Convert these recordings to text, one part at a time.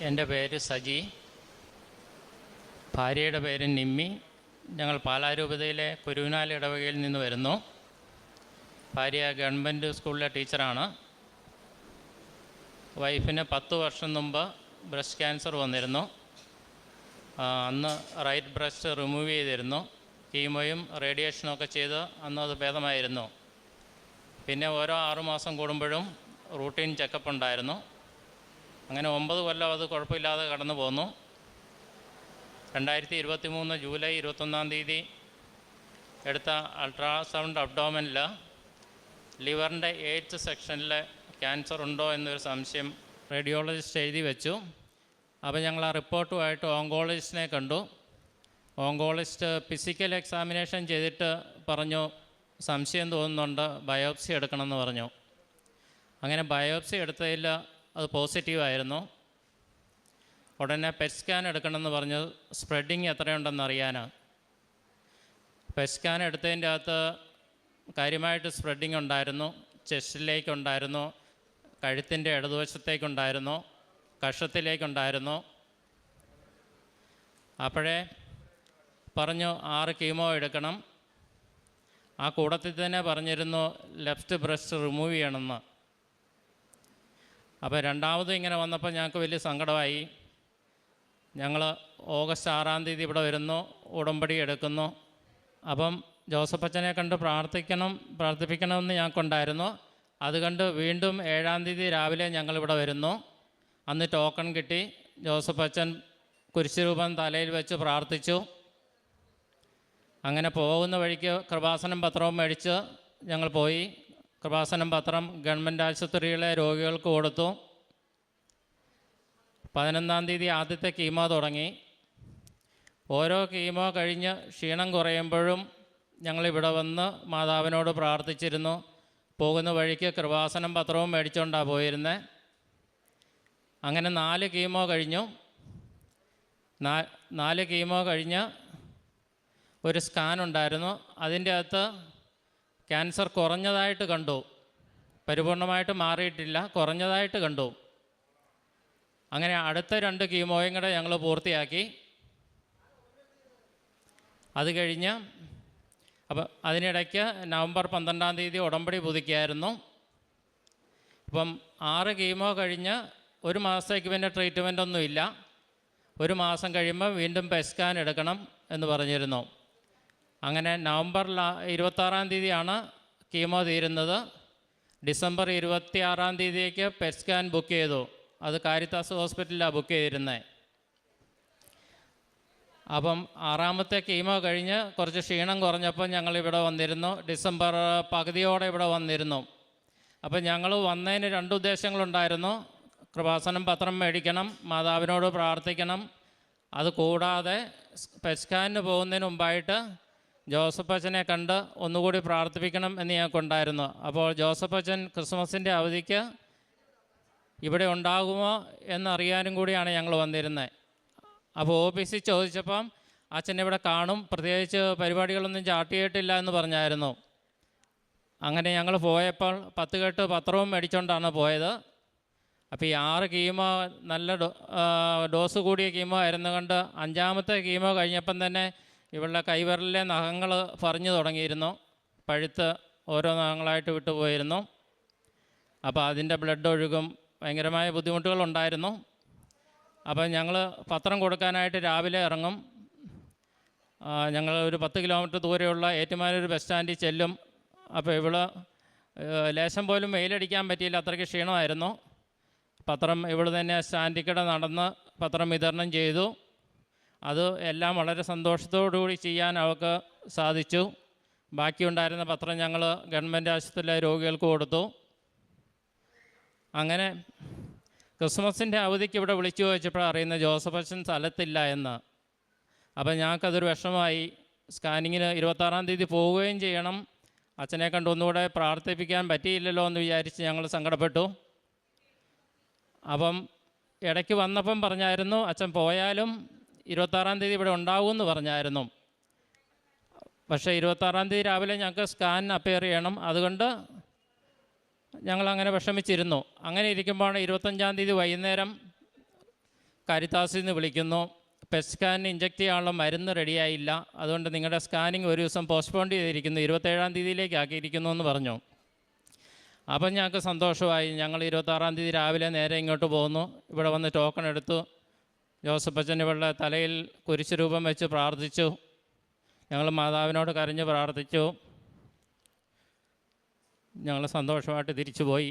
എന്റെ പേര് സജി. ഭാര്യയുടെ പേര് നിമ്മി. ഞങ്ങൾ പാലാരൂപതയിലെ കുരുവിനാൽ ഇടവകയിൽ നിന്ന് വരുന്നു. ഭാര്യ ഗവൺമെന്റ് സ്കൂളിലെ ടീച്ചറാണ്. വൈഫിന് പത്ത് വർഷം മുമ്പ് ബ്രസ്റ്റ് ക്യാൻസർ വന്നിരുന്നു. അന്ന് റൈറ്റ് ബ്രസ്റ്റ് റിമൂവ് ചെയ്തിരുന്നു. കീമോയും റേഡിയേഷനും ഒക്കെ ചെയ്ത് അന്ന് അത് ഭേദമായിരുന്നു. പിന്നെ ഓരോ ആറുമാസം കൂടുമ്പോഴും റൂട്ടീൻ ചെക്കപ്പ് ഉണ്ടായിരുന്നു. അങ്ങനെ ഒമ്പത് കൊല്ലം അത് കുഴപ്പമില്ലാതെ കടന്നു പോന്നു. രണ്ടായിരത്തി ഇരുപത്തി മൂന്ന് ജൂലൈ ഇരുപത്തൊന്നാം തീയതി എടുത്ത അൾട്രാസൗണ്ട് അബ്ഡോമനിൽ ലിവറിന്റെ എയ്ത്ത് സെക്ഷനിൽ ക്യാൻസർ ഉണ്ടോ എന്നൊരു സംശയം റേഡിയോളജിസ്റ്റ് എഴുതി വെച്ചു. അപ്പോൾ ഞങ്ങൾ ആ റിപ്പോർട്ടുമായിട്ട് ഓങ്കോളജിസ്റ്റിനെ കണ്ടു. ഓങ്കോളജിസ്റ്റ് ഫിസിക്കൽ എക്സാമിനേഷൻ ചെയ്തിട്ട് പറഞ്ഞു സംശയം തോന്നുന്നുണ്ട് ബയോപ്സി എടുക്കണമെന്ന് പറഞ്ഞു. അങ്ങനെ ബയോപ്സി എടുത്തതിൽ അത് പോസിറ്റീവായിരുന്നു. ഉടനെ പെറ്റ് സ്കാൻ എടുക്കണമെന്ന് പറഞ്ഞു സ്പ്രെഡിങ് എത്രയുണ്ടെന്ന് അറിയാനാണ് പെറ്റ് സ്കാൻ എടുത്തതിന്റെ അകത്ത് കാര്യമായിട്ട് സ്പ്രെഡിങ് ഉണ്ടായിരുന്നു. ചെസ്റ്റിലേക്കുണ്ടായിരുന്നു കഴുത്തിന്റെ ഇടതുവശത്തേക്കുണ്ടായിരുന്നു. കഷത്തിലേക്കുണ്ടായിരുന്നു. അപ്പോഴേ പറഞ്ഞു ആറ് കീമോ എടുക്കണം. ആ കൂടത്തിൽ തന്നെ പറഞ്ഞിരുന്നു ലെഫ്റ്റ് ബ്രസ്റ്റ് റിമൂവ് ചെയ്യണമെന്ന്. അപ്പോൾ രണ്ടാമതും ഇങ്ങനെ വന്നപ്പോൾ ഞങ്ങൾക്ക് വലിയ സങ്കടമായി. ഞങ്ങൾ ഓഗസ്റ്റ് ആറാം തീയതി ഇവിടെ വരുന്നു ഉടമ്പടി എടുക്കുന്നു. അപ്പം ജോസഫ് അച്ഛനെ കണ്ട് പ്രാർത്ഥിക്കണം പ്രാർത്ഥിപ്പിക്കണമെന്ന് ഞങ്ങൾക്കുണ്ടായിരുന്നു. അത് കണ്ട് വീണ്ടും ഏഴാം തീയതി രാവിലെ ഞങ്ങളിവിടെ വരുന്നു. അന്ന് ടോക്കൺ കിട്ടി. ജോസഫ് അച്ഛൻ കുരിശുരൂപം തലയിൽ വെച്ച് പ്രാർത്ഥിച്ചു. അങ്ങനെ പോകുന്ന വഴിക്ക് കൃപാസനം പത്രവും മേടിച്ച് ഞങ്ങൾ പോയി. കൃപാസനം പത്രം ഗവൺമെന്റ് ആശുപത്രിയിലെ രോഗികൾക്ക് കൊടുത്തു. പതിനൊന്നാം തീയതി ആദ്യത്തെ കീമോ തുടങ്ങി. ഓരോ കീമോ കഴിഞ്ഞ് ക്ഷീണം കുറയുമ്പോഴും ഞങ്ങളിവിടെ വന്ന് മാതാവിനോട് പ്രാർത്ഥിച്ചിരുന്നു. പോകുന്ന വഴിക്ക് കൃപാസനം പത്രവും മേടിച്ചുകൊണ്ടാണ് പോയിരുന്നത് അങ്ങനെ നാല് കീമോ കഴിഞ്ഞു. നാല് കീമോ കഴിഞ്ഞ് ഒരു സ്കാൻ ഉണ്ടായിരുന്നു. അതിന്റെ അകത്ത് ക്യാൻസർ കുറഞ്ഞതായിട്ട് കണ്ടു. പരിപൂർണമായിട്ട് മാറിയിട്ടില്ല. കുറഞ്ഞതായിട്ട് കണ്ടു. അങ്ങനെ അടുത്ത രണ്ട് കീമോയും കൂടെ ഞങ്ങൾ പൂർത്തിയാക്കി. അത് കഴിഞ്ഞ് അപ്പം അതിനിടയ്ക്ക് നവംബർ പന്ത്രണ്ടാം തീയതി ഉടമ്പടി പുതുക്കിയായിരുന്നു. ഇപ്പം ആറ് കീമോ കഴിഞ്ഞ് ഒരു മാസത്തേക്ക് പിന്നെ ട്രീറ്റ്മെന്റ് ഒന്നുമില്ല. ഒരു മാസം കഴിയുമ്പോൾ വീണ്ടും പെസ്കാൻ സ്കാൻ എടുക്കണം എന്ന് പറഞ്ഞിരുന്നു. അങ്ങനെ നവംബർ ഇരുപത്താറാം തീയതിയാണ് കീമോ തീരുന്നത്. ഡിസംബർ ഇരുപത്തിയാറാം തീയതിക്ക് പെറ്റ് സ്കാൻ ബുക്ക് ചെയ്തു. അത് കാരിത്താസ് ഹോസ്പിറ്റലിലാണ് ബുക്ക് ചെയ്തിരുന്നത് അപ്പം ആറാമത്തെ കീമോ കഴിഞ്ഞ് കുറച്ച് ക്ഷീണം കുറഞ്ഞപ്പോൾ ഞങ്ങൾ ഇവിടെ വന്നിരുന്നു. ഡിസംബർ പകുതിയോടെ ഇവിടെ വന്നിരുന്നു. അപ്പം ഞങ്ങൾ വന്നതിന് രണ്ട് ഉദ്ദേശങ്ങളുണ്ടായിരുന്നു. കൃപാസനം പത്രം മേടിക്കണം മാതാവിനോട് പ്രാർത്ഥിക്കണം. അത് കൂടാതെ പെസ്കാനിന് പോകുന്നതിന് മുമ്പായിട്ട് ജോസഫ് അച്ഛനെ കണ്ട് ഒന്നുകൂടി പ്രാർത്ഥിപ്പിക്കണം എന്ന് ഞങ്ങൾക്കുണ്ടായിരുന്നു അപ്പോൾ ജോസഫ് അച്ഛൻ ക്രിസ്മസിന്റെ അവധിക്ക് ഇവിടെ ഉണ്ടാകുമോ എന്നറിയാനും കൂടിയാണ് ഞങ്ങൾ വന്നിരുന്നത് അപ്പോൾ ഓഫീസിൽ ചോദിച്ചപ്പം അച്ഛൻ ഇവിടെ കാണും പ്രത്യേകിച്ച് പരിപാടികളൊന്നും ചാട്ടിയിട്ടില്ല എന്ന് പറഞ്ഞായിരുന്നു. അങ്ങനെ ഞങ്ങൾ പോയപ്പോൾ പത്ത് കെട്ട് പത്രവും മേടിച്ചുകൊണ്ടാണ് പോയത്. അപ്പോൾ ഈ ആറ് കീമോ നല്ല ഡോസ് കൂടിയ കീമോ ആയിരുന്നു കൊണ്ട് അഞ്ചാമത്തെ കീമോ കഴിഞ്ഞപ്പം തന്നെ ഇവളുടെ കൈവിരലിലെ നഖങ്ങൾ പറഞ്ഞു തുടങ്ങിയിരുന്നു. പഴുത്ത് ഓരോ നഖങ്ങളായിട്ട് വിട്ടുപോയിരുന്നു അപ്പോൾ അതിന്റെ ബ്ലഡ് ഒഴുകും. ഭയങ്കരമായ ബുദ്ധിമുട്ടുകളുണ്ടായിരുന്നു അപ്പോൾ ഞങ്ങൾ പത്രം കൊടുക്കാനായിട്ട് രാവിലെ ഇറങ്ങും. ഞങ്ങൾ ഒരു പത്ത് കിലോമീറ്റർ ദൂരെയുള്ള ഏറ്റുമാനൂർ ബസ് സ്റ്റാൻഡിൽ ചെല്ലും. അപ്പോൾ ഏഹ്, ലേശം പോലും വെയിലടിക്കാൻ പറ്റിയില്ല. അത്രയ്ക്ക് ക്ഷീണമായിരുന്നു. പത്രം ഇവൾ തന്നെ സ്റ്റാൻഡിൽ നടന്ന് പത്രം വിതരണം ചെയ്തു. അത് എല്ലാം വളരെ സന്തോഷത്തോടു കൂടി ചെയ്യാൻ അവൾക്ക് സാധിച്ചു. ബാക്കിയുണ്ടായിരുന്ന പത്രം ഞങ്ങൾ ഗവൺമെന്റ് ആശുപത്രിയിലെ രോഗികൾക്ക് കൊടുത്തു. അങ്ങനെ ക്രിസ്മസിന്റെ അവധിക്ക് ഇവിടെ വിളിച്ചു ചോദിച്ചപ്പോഴാണ് അറിയുന്ന ജോസഫ് അച്ഛൻ സ്ഥലത്തില്ല എന്ന്. അപ്പം ഞങ്ങൾക്കതൊരു വിഷമമായി. സ്കാനിങ്ങിന് ഇരുപത്താറാം തീയതി പോവുകയും ചെയ്യണം. അച്ഛനെ കണ്ട് ഒന്നുകൂടെ പ്രാർത്ഥിപ്പിക്കാൻ പറ്റിയില്ലല്ലോ എന്ന് വിചാരിച്ച് ഞങ്ങൾ സങ്കടപ്പെട്ടു. അപ്പം ഇടയ്ക്ക് വന്നപ്പം പറഞ്ഞായിരുന്നു അച്ഛൻ പോയാലും ഇരുപത്താറാം തീയതി ഇവിടെ ഉണ്ടാവുമെന്ന് പറഞ്ഞായിരുന്നു. പക്ഷേ ഇരുപത്താറാം തീയതി രാവിലെ ഞങ്ങൾക്ക് സ്കാൻ അപ്പയർ ചെയ്യണം. അതുകൊണ്ട് ഞങ്ങളങ്ങനെ വിഷമിച്ചിരുന്നു. അങ്ങനെ ഇരിക്കുമ്പോഴാണ് ഇരുപത്തഞ്ചാം തീയതി വൈകുന്നേരം കാരിത്താസിൽ നിന്ന് വിളിക്കുന്നു. പെറ്റ് സ്കാനിന് ഇഞ്ചക്ട് ചെയ്യാനുള്ള മരുന്ന് റെഡിയായില്ല അതുകൊണ്ട് നിങ്ങളുടെ സ്കാനിങ് ഒരു ദിവസം പോസ്റ്റ്പോൺ ചെയ്തിരിക്കുന്നു. ഇരുപത്തേഴാം തീയതിയിലേക്ക് ആക്കിയിരിക്കുന്നു എന്ന് പറഞ്ഞു. അപ്പം ഞങ്ങൾക്ക് സന്തോഷമായി. ഞങ്ങൾ ഇരുപത്താറാം തീയതി രാവിലെ നേരെ ഇങ്ങോട്ട് പോകുന്നു. ഇവിടെ വന്ന് ടോക്കൺ എടുത്തു. ജോസഫ് അച്ഛൻ ഇവളുടെ തലയിൽ കുരിശ് രൂപം വെച്ച് പ്രാർത്ഥിച്ചു. ഞങ്ങൾ മാതാവിനോട് കരഞ്ഞ് പ്രാർത്ഥിച്ചു. ഞങ്ങൾ സന്തോഷമായിട്ട് തിരിച്ചു പോയി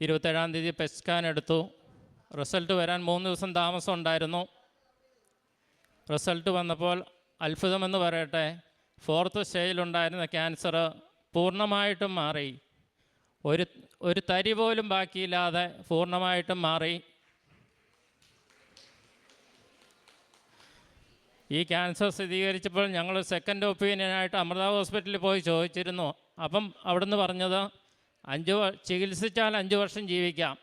ഇരുപത്തേഴാം തീയതി പെസ്കാൻ സ്കാൻ എടുത്തു. റിസൾട്ട് വരാൻ മൂന്ന് ദിവസം താമസം ഉണ്ടായിരുന്നു. റിസൾട്ട് വന്നപ്പോൾ അത്ഭുതമെന്ന് പറയട്ടെ ഫോർത്ത് സ്റ്റേജിലുണ്ടായിരുന്ന ക്യാൻസർ പൂർണമായിട്ടും മാറി. ഒരു ഒരു തരി പോലും ബാക്കിയില്ലാതെ പൂർണമായിട്ടും മാറി. ഈ ക്യാൻസർ സ്ഥിരീകരിച്ചപ്പോൾ ഞങ്ങൾ സെക്കൻഡ് ഒപ്പീനിയനായിട്ട് അമൃത ഹോസ്പിറ്റലിൽ പോയി ചോദിച്ചിരുന്നു. അപ്പം അവിടുന്ന് പറഞ്ഞത് അഞ്ച് ചികിത്സിച്ചാൽ അഞ്ച് വർഷം ജീവിക്കാം.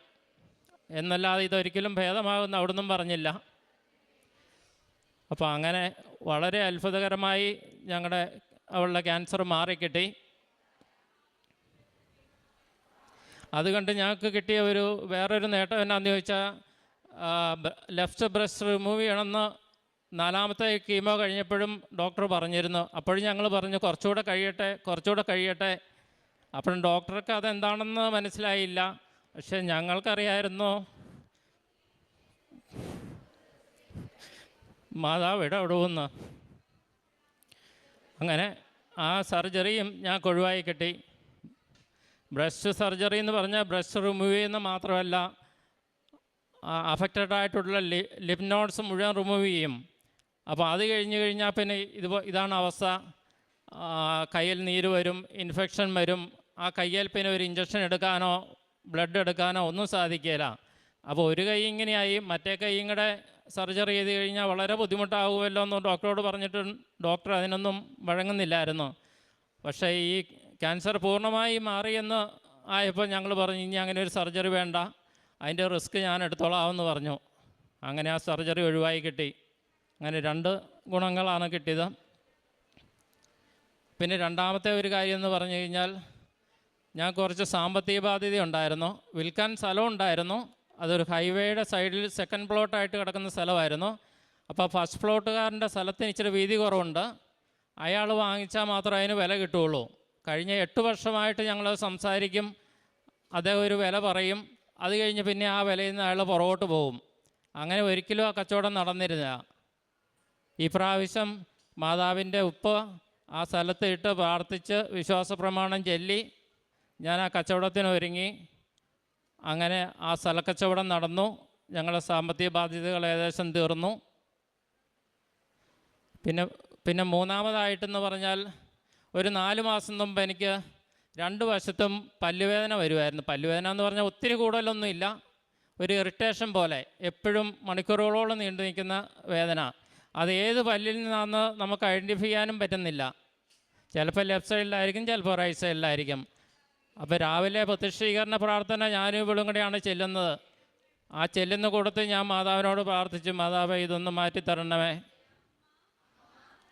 എന്നല്ലാതെ ഇതൊരിക്കലും ഭേദമാകുന്ന അവിടുന്നും പറഞ്ഞില്ല. അപ്പോൾ അങ്ങനെ വളരെ അത്ഭുതകരമായി ഞങ്ങളുടെ അവളുടെ ക്യാൻസർ മാറിക്കിട്ടി. അതുകൊണ്ട് ഞങ്ങൾക്ക് കിട്ടിയ ഒരു വേറൊരു നേട്ടം എന്നാന്ന് ചോദിച്ചാൽ ലെഫ്റ്റ് ബ്രസ്റ്റ് റിമൂവ് ചെയ്യണമെന്ന് നാലാമത്തെ കീമോ കഴിഞ്ഞപ്പോഴും ഡോക്ടർ പറഞ്ഞിരുന്നു. അപ്പോഴും ഞങ്ങൾ പറഞ്ഞു കുറച്ചുകൂടെ കഴിയട്ടെ കുറച്ചുകൂടെ കഴിയട്ടെ. അപ്പോഴും ഡോക്ടർക്ക് അതെന്താണെന്ന് മനസ്സിലായില്ല. പക്ഷെ ഞങ്ങൾക്കറിയായിരുന്നു മാതാവ് ഇടപെടുമെന്ന് അങ്ങനെ ആ സർജറിയും ഞാൻ കൊഴിവായി കിട്ടി. ബ്രസ്റ്റ് സർജറി എന്ന് പറഞ്ഞാൽ ബ്രസ്റ്റ് റിമൂവ് ചെയ്യുന്ന മാത്രമല്ല അഫക്റ്റഡ് ആയിട്ടുള്ള ലിപ് നോട്ട്സ് മുഴുവൻ റിമൂവ് ചെയ്യും. അപ്പോൾ അത് കഴിഞ്ഞ് കഴിഞ്ഞാൽ പിന്നെ ഇത് ഇതാണ് അവസ്ഥ. കയ്യിൽ നീര് വരും ഇൻഫെക്ഷൻ വരും. ആ കയ്യിൽ പിന്നെ ഒരു ഇഞ്ചക്ഷൻ എടുക്കാനോ ബ്ലഡ് എടുക്കാനോ ഒന്നും സാധിക്കില്ല അപ്പോൾ ഒരു കൈ ഇങ്ങനെയായി മറ്റേ കൈയും കൂടെ സർജറി ചെയ്ത് കഴിഞ്ഞാൽ വളരെ ബുദ്ധിമുട്ടാകുമല്ലോ എന്ന് ഡോക്ടറോട് പറഞ്ഞിട്ട് ഡോക്ടർ അതിനൊന്നും വഴങ്ങുന്നില്ലായിരുന്നു. പക്ഷേ ഈ ക്യാൻസർ പൂർണമായി മാറിയെന്ന് ആയപ്പോൾ ഞങ്ങൾ പറഞ്ഞു ഇനി അങ്ങനെ ഒരു സർജറി വേണ്ട. അതിന്റെ റിസ്ക് ഞാൻ എടുത്തോളാമെന്ന് പറഞ്ഞു. അങ്ങനെ ആ സർജറി ഒഴിവായി കിട്ടി. അങ്ങനെ രണ്ട് ഗുണങ്ങളാണ് കിട്ടിയത്. പിന്നെ രണ്ടാമത്തെ ഒരു കാര്യം എന്ന് പറഞ്ഞു കഴിഞ്ഞാൽ ഞാൻ കുറച്ച് സാമ്പത്തിക ബാധ്യത ഉണ്ടായിരുന്നു. വിൽക്കാൻ സ്ഥലം ഉണ്ടായിരുന്നു. അതൊരു ഹൈവേയുടെ സൈഡിൽ സെക്കൻഡ് പ്ലോട്ടായിട്ട് കിടക്കുന്ന സ്ഥലമായിരുന്നു. അപ്പോൾ ഫസ്റ്റ് പ്ലോട്ടുകാരന്റെ സ്ഥലത്തിന് ഇച്ചിരി വീതി കുറവുണ്ട്. അയാൾ വാങ്ങിച്ചാൽ മാത്രമേ അതിന് വില കിട്ടുകയുള്ളൂ. കഴിഞ്ഞ എട്ട് വർഷമായിട്ട് ഞങ്ങൾ സംസാരിക്കും അദ്ദേഹം ഒരു വില പറയും. അത് കഴിഞ്ഞ് പിന്നെ ആ വിലയിൽ നിന്ന് അയാൾ പുറകോട്ട് പോകും. അങ്ങനെ ഒരിക്കലും ആ കച്ചവടം നടന്നിരുന്നില്ല. ഈ പ്രാവശ്യം മാതാവിന്റെ ഉപ്പ് ആ സ്ഥലത്ത് ഇട്ട് പ്രാർത്ഥിച്ച് വിശ്വാസ പ്രമാണം ചൊല്ലി ഞാൻ ആ കച്ചവടത്തിന് ഒരുങ്ങി. അങ്ങനെ ആ സ്ഥലക്കച്ചവടം നടന്നു. ഞങ്ങളുടെ സാമ്പത്തിക ബാധ്യതകൾ ഏകദേശം തീർന്നു. പിന്നെ പിന്നെ മൂന്നാമതായിട്ടെന്ന് പറഞ്ഞാൽ ഒരു നാല് മാസം മുമ്പ് എനിക്ക് രണ്ട് വശത്തും പല്ലുവേദന വരുമായിരുന്നു. പല്ലുവേദന എന്ന് പറഞ്ഞാൽ ഒത്തിരി കൂടുതലൊന്നുമില്ല. ഒരു ഇറിറ്റേഷൻ പോലെ എപ്പോഴും മണിക്കൂറുകളോളം നീണ്ടു നിൽക്കുന്ന വേദന. അത് ഏത് പല്ലിൽ നിന്നാണെന്ന് നമുക്ക് ഐഡന്റിഫൈ ചെയ്യാനും പറ്റുന്നില്ല. ചിലപ്പോൾ ലെഫ്റ്റ് സൈഡിലായിരിക്കും ചിലപ്പോൾ റൈറ്റ് സൈഡിലായിരിക്കും അപ്പോൾ രാവിലെ പ്രതിഷ്ഠീകരണ പ്രാർത്ഥന ഞാനും ഇവളും കൂടെയാണ് ചെല്ലുന്നത്. ആ ചെല്ലുന്ന കൂടത്തിൽ ഞാൻ മാതാവിനോട് പ്രാർത്ഥിച്ചു മാതാവ് ഇതൊന്ന് മാറ്റി തരണമേ.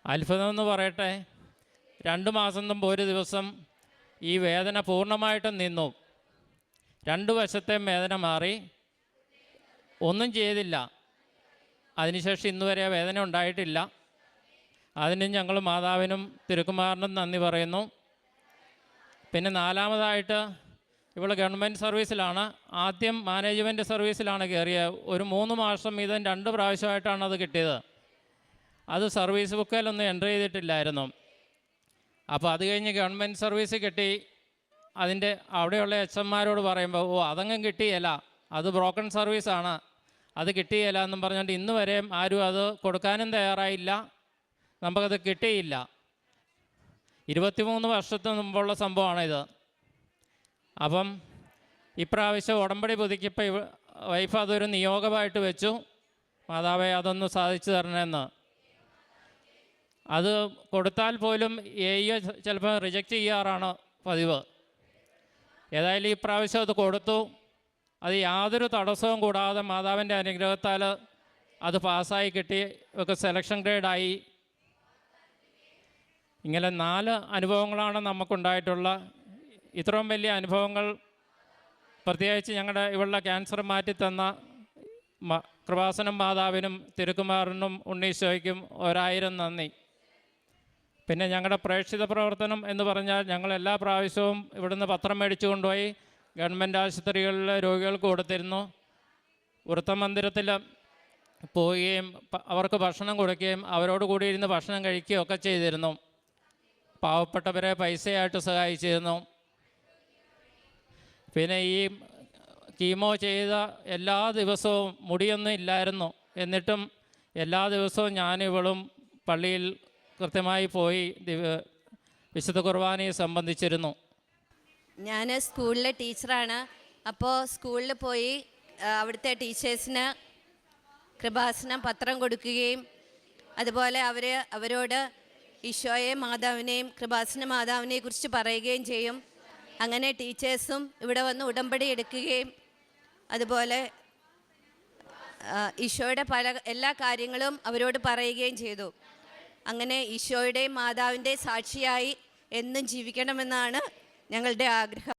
എന്ന് പറയട്ടെ. രണ്ട് മാസം മുമ്പ് ഒരു ദിവസം ഈ വേദന പൂർണമായിട്ടും നിന്നു. രണ്ട് വശത്തെയും വേദന മാറി. ഒന്നും ചെയ്തില്ല. അതിനുശേഷം ഇന്ന് വരെ വേദന ഉണ്ടായിട്ടില്ല. അതിന് ഞങ്ങൾ മാതാവിനും തിരുക്കുമാറിനും നന്ദി പറയുന്നു. പിന്നെ നാലാമതായിട്ട് ഇവൾ ഗവൺമെന്റ് സർവീസിലാണ്. ആദ്യം മാനേജ്മെന്റ് സർവീസിലാണ് കയറിയത് ഒരു മൂന്ന് മാസം വീതം രണ്ട് പ്രാവശ്യമായിട്ടാണ് അത് കിട്ടിയത്. അത് സർവീസ് ബുക്കിലൊന്നും എന്റർ ചെയ്തിട്ടില്ലായിരുന്നു. അപ്പോൾ അത് കഴിഞ്ഞ് ഗവൺമെന്റ് സർവീസ് കിട്ടി. അതിന്റെ അവിടെയുള്ള എച്ച് എമ്മാരോട് പറയുമ്പോൾ ഓ അതങ്ങും കിട്ടിയല്ല. അത് ബ്രോക്കൺ സർവീസാണ്. അത് കിട്ടിയില്ല എന്നും പറഞ്ഞുകൊണ്ട് ഇന്ന് വരെയും ആരും അത് കൊടുക്കാനും തയ്യാറായില്ല. നമുക്കത് കിട്ടിയില്ല. ഇരുപത്തിമൂന്ന് വർഷത്തിന് മുമ്പുള്ള സംഭവമാണിത്. അപ്പം ഇപ്രാവശ്യം ഉടമ്പടി പുതുക്കിയപ്പോൾ വൈഫ് അതൊരു നിയോഗമായിട്ട് വെച്ചു. മാതാവേ അതൊന്ന് സാധിച്ചു തരണമെന്ന് അത് കൊടുത്താൽ പോലും എ ഇ ചിലപ്പോൾ റിജക്റ്റ് ചെയ്യാറാണ് പതിവ്. ഏതായാലും ഈ പ്രാവശ്യം അത് കൊടുത്തു. അത് യാതൊരു തടസ്സവും കൂടാതെ മാതാവിന്റെ അനുഗ്രഹത്താൽ അത് പാസ്സായി കിട്ടി ഒക്കെ സെലക്ഷൻ ഗ്രേഡായി ഇങ്ങനെ നാല് അനുഭവങ്ങളാണ് നമുക്കുണ്ടായിട്ടുള്ള. ഇത്രയും വലിയ അനുഭവങ്ങൾ പ്രത്യേകിച്ച് ഞങ്ങളുടെ ഇവളുടെ ക്യാൻസർ മാറ്റിത്തന്ന കൃപാസനം മാതാവിനും തിരുക്കുമാറിനും ഉണ്ണീശോയ്ക്കും ഒരായിരം നന്ദി. പിന്നെ ഞങ്ങളുടെ പ്രേക്ഷിത പ്രവർത്തനം എന്ന് പറഞ്ഞാൽ ഞങ്ങൾ എല്ലാ പ്രാവശ്യവും ഇവിടുന്ന് പത്രം മേടിച്ചു കൊണ്ടുപോയി ഗവൺമെന്റ് ആശുപത്രികളിൽ രോഗികൾക്ക് കൊടുത്തിരുന്നു വൃത്തമന്ദിരത്തിൽ പോവുകയും അവർക്ക് ഭക്ഷണം കൊടുക്കുകയും അവരോട് കൂടി ഇരുന്ന് ഭക്ഷണം കഴിക്കുകയും ഒക്കെ ചെയ്തിരുന്നു. പാവപ്പെട്ടവരെ പൈസയായിട്ട് സഹായിച്ചിരുന്നു. പിന്നെ ഈ കീമോ ചെയ്ത എല്ലാ ദിവസവും മുടിയൊന്നും ഇല്ലായിരുന്നു. എന്നിട്ടും എല്ലാ ദിവസവും ഞാനിവളും പള്ളിയിൽ കൃത്യമായി പോയി വിശുദ്ധ കുർബാനയെ സംബന്ധിച്ചിരുന്നു. ഞാൻ സ്കൂളിലെ ടീച്ചറാണ്. അപ്പോൾ സ്കൂളിൽ പോയി അവിടുത്തെ ടീച്ചേഴ്സിന് കൃപാസനം പത്രം കൊടുക്കുകയും അതുപോലെ അവർ അവരോട് ഈശോയെ മാതാവിനെയും കൃപാസന മാതാവിനെ കുറിച്ച് പറയുകയും ചെയ്യും. അങ്ങനെ ടീച്ചേഴ്സും ഇവിടെ വന്ന് ഉടമ്പടി എടുക്കുകയും അതുപോലെ ഈശോയുടെ പല എല്ലാ കാര്യങ്ങളും അവരോട് പറയുകയും ചെയ്തു. അങ്ങനെ ഈശോയുടെയും മാതാവിന്റെയും സാക്ഷിയായി എന്നും ജീവിക്കണമെന്നാണ് ഞങ്ങളുടെ ആഗ്രഹം